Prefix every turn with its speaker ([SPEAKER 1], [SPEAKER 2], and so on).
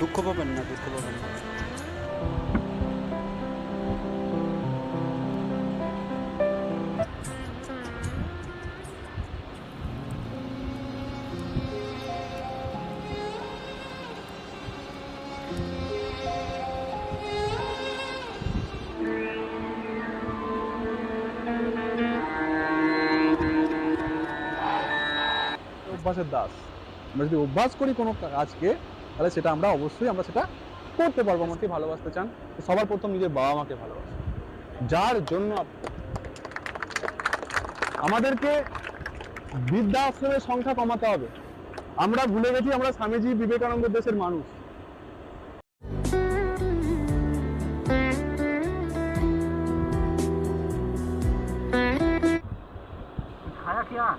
[SPEAKER 1] দুঃখ পাবেন না দুঃখ পাবেন না।
[SPEAKER 2] অভ্যাসের দাস। আমরা যদি অভ্যাস করি কোনো কাজকে তাহলে সেটা আমরা অবশ্যই আমরা সেটা করতে পারব আমাকে ভালোবাসতে চান। সবার প্রথম নিজের বাবা মাকে ভালোবাসো। যার জন্য আমাদেরকে বৃদ্ধা আশ্রমের সংখ্যা কমাতে হবে। আমরা ভুলে গেছি আমরা স্বামীজি বিবেকানন্দ দেশের মানুষ।
[SPEAKER 3] খায়া?